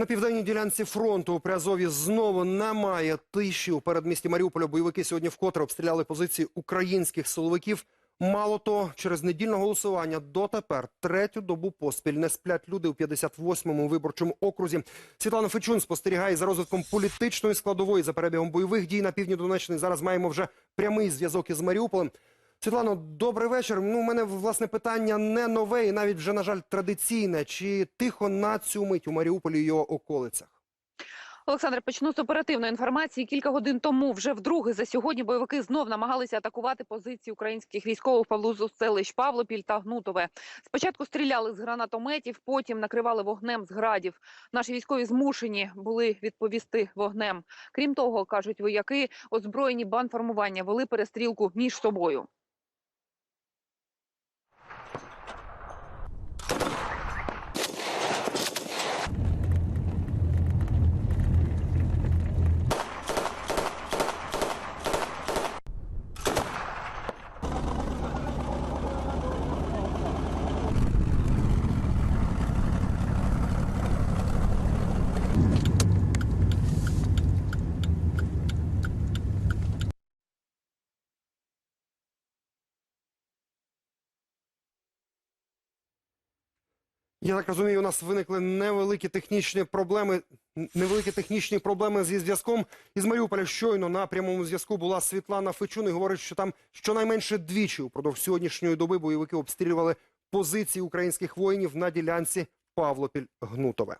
На південній ділянці фронту у Приазові знову немає тиші. У передмісті Маріуполя бойовики сьогодні вкотре обстріляли позиції українських силовиків. Мало того, через недільне голосування дотепер третю добу поспіль не сплять люди у 58-му виборчому окрузі. Світлана Фечун спостерігає за розвитком політичної складової за перебігом бойових дій на півдні Донеччини. Зараз маємо вже прямий зв'язок із Маріуполем. Світлано, добрий вечір. Ну, у мене власне питання не нове і навіть вже, на жаль, традиційне. Чи тихо на цю мить у Маріуполі і його околицях? Олександр, почну з оперативної інформації. Кілька годин тому, вже вдруге за сьогодні, бойовики знов намагалися атакувати позиції українських військових поблизу селищ Павлопіль та Гнутове. Спочатку стріляли з гранатометів, потім накривали вогнем з градів. Наші військові змушені були відповісти вогнем. Крім того, кажуть вояки, озброєні бандформування вели перестрілку між собою. Я так розумію, у нас виникли невеликі технічні проблеми. Невеликі технічні проблеми зі зв'язком із Маріуполя. Щойно на прямому зв'язку була Світлана Фечун і говорить, що там щонайменше двічі упродовж сьогоднішньої доби бойовики обстрілювали позиції українських воїнів на ділянці Павлопіль-Гнутове.